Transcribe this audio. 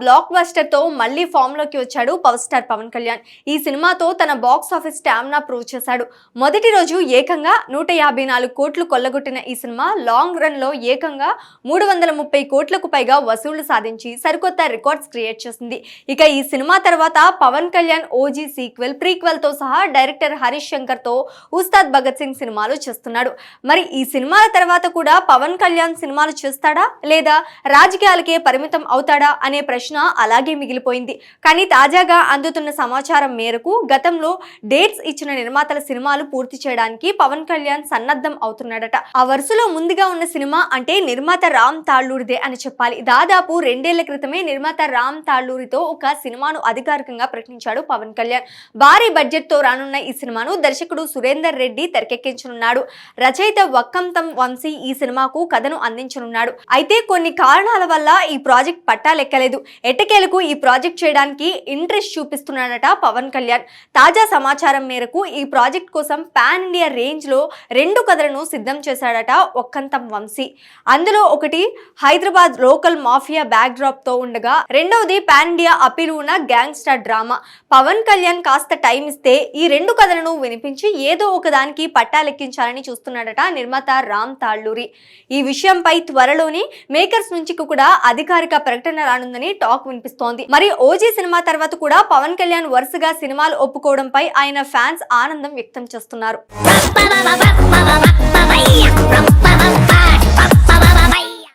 Black బస్టర్తో మళ్ళీ ఫామ్లోకి వచ్చాడు power star Pawan Kalyan. ఈ సినిమాతో తన బాక్స్ ఆఫీస్ స్టామినా ప్రూవ్ చేశాడు. మొదటి రోజు ఏకంగా నూట యాభై నాలుగు కోట్లు కొల్లగొట్టిన ఈ సినిమా లాంగ్ రన్లో ఏకంగా మూడు వందల ముప్పై కోట్లకు పైగా వసూళ్ళు సాధించి సరికొత్త రికార్డ్స్ క్రియేట్ చేసింది. ఇక ఈ సినిమా తర్వాత పవన్ కళ్యాణ్ ఓజీ సీక్వెల్ ప్రీక్వెల్తో సహా డైరెక్టర్ హరీష్ శంకర్తో ఉస్తాద్ భగత్ సింగ్ సినిమాలు చేస్తున్నాడు. మరి ఈ సినిమాల తర్వాత కూడా పవన్ కళ్యాణ్ సినిమాలు చేస్తాడా? లేదా రాజకీయాలకే పరిమితం అవుతాడా? అనే ప్రశ్న అలాగే మిగిలిపోయింది. కానీ తాజాగా అందుతున్న సమాచారం మేరకు గతంలో డేట్స్ ఇచ్చిన నిర్మాతల సినిమాలు పూర్తి చేయడానికి పవన్ కళ్యాణ్ సన్నద్ధం అవుతున్నాడట. ఆ వరుసలో ముందుగా ఉన్న సినిమా అంటే నిర్మాత రామ్ తాళ్ళూరిదే అని చెప్పాలి. దాదాపు రెండేళ్ళ క్రితమే నిర్మాత రామ్ తాళ్ళూరితో ఒక సినిమాను అధికారికంగా ప్రకటించాడు పవన్ కళ్యాణ్. భారీ బడ్జెట్తో రానున్న ఈ సినిమాను దర్శకుడు సురేందర్ రెడ్డి తెరకెక్కించనున్నాడు. రచయిత వక్కంతం వంశీ ఈ సినిమాకు కథను అందించనున్నాడు. అయితే కొన్ని కారణాల వల్ల ఈ ప్రాజెక్ట్ పట్టాలెక్కలేదు. ఎట్టకేలకు ఈ ప్రాజెక్ట్ చేయడానికి ఇంట్రెస్ట్ చూపిస్తున్నాడట పవన్ కళ్యాణ్. తాజా సమాచారం మేరకు ఈ ప్రాజెక్ట్ కోసం పాన్ ఇండియా రేంజ్లో రెండు కథలను సిద్ధం చేశాడట ఒక్కంతం వంశీ. అందులో ఒకటి హైదరాబాద్ లోకల్ మాఫియా బ్యాక్ డ్రాప్తో ఉండగా రెండవది పాన్ ఇండియా అపీల్ ఉన్న గ్యాంగ్స్టర్ డ్రామా. పవన్ కళ్యాణ్ కాస్త టైం ఇస్తే ఈ రెండు కథలను వినిపించి ఏదో ఒక దానికి పట్టాలెక్కించాలని చూస్తున్నాడట నిర్మాత రామ్ తాళ్ళూరి. ఈ విషయంపై త్వరలోనే మేకర్స్ నుంచి కూడా అధికారిక ప్రకటన రానుందని టాక్ వినిపిస్తోంది. మరి ఓజీ సినిమా తర్వాత కూడా పవన్ కళ్యాణ్ వరుసగా సినిమాలు ఒప్పుకోవడంపై ఆయన ఫ్యాన్స్ ఆనందం వ్యక్తం చేస్తున్నారు.